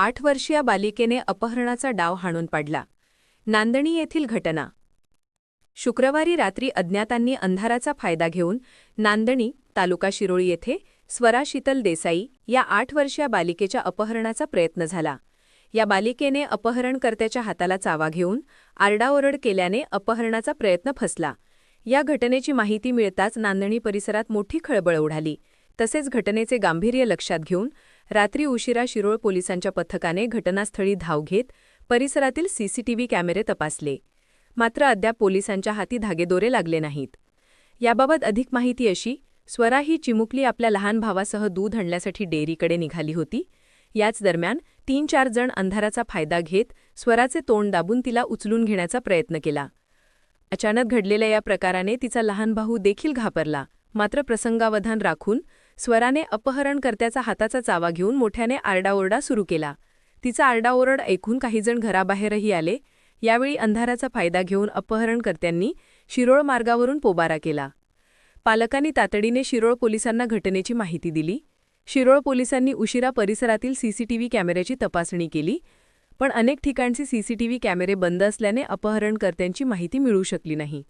आठ वर्षीय बालिकेने अपहरणाचा डाव हाणून पाडला. नांदणी येथील घटना. शुक्रवारी रात्री अज्ञातांनी अंधाराचा फायदा घेऊन नांदणी तालुका शिरोळी येथे स्वरा शीतल देसाई या आठ वर्षीय बालिकेच्या अपहरणाचा प्रयत्न झाला. या बालिकेने अपहरणकर्त्याच्या हाताला चावा घेऊन आरडाओरड केल्याने अपहरणाचा प्रयत्न फसला. या घटनेची माहिती मिळताच नांदणी परिसरात मोठी खळबळ उडाली. तसेच घटनेचे गांभीर्य लक्षात घेऊन रात्री उशिरा शिरोळ पोलिसांच्या पथकाने घटनास्थळी धाव घेत परिसरातील सीसीटीव्ही कॅमेरे तपासले. मात्र अद्याप पोलिसांच्या हाती धागेदोरे लागले नाहीत. याबाबत अधिक माहिती अशी स्वरा ही चिमुकली आपल्या लहान भावासह दूध आणण्यासाठी डेअरीकडे निघाली होती. याच दरम्यान तीन चार जण अंधाराचा फायदा घेत स्वराचे तोंड दाबून तिला उचलून घेण्याचा प्रयत्न केला. अचानक घडलेल्या या प्रकाराने तिचा लहान भाऊ देखील घाबरला. मात्र प्रसंगावधान राखून स्वराने अपहरणकर्त्याचा हाताचा चावा घेऊन मोठ्याने आरडाओरडा सुरू केला. तिचा आरडाओरड ऐकून काहीजण घराबाहेरही आले. यावेळी अंधाराचा फायदा घेऊन अपहरणकर्त्यांनी शिरोळ मार्गावरून पोबारा केला. पालकांनी तातडीने शिरोळ पोलिसांना घटनेची माहिती दिली. शिरोळ पोलिसांनी उशिरा परिसरातील सीसीटीव्ही कॅमेऱ्याची तपासणी केली पण अनेक ठिकाणचे सीसीटीव्ही कॅमेरे बंद असल्याने अपहरणकर्त्यांची माहिती मिळू शकली नाही.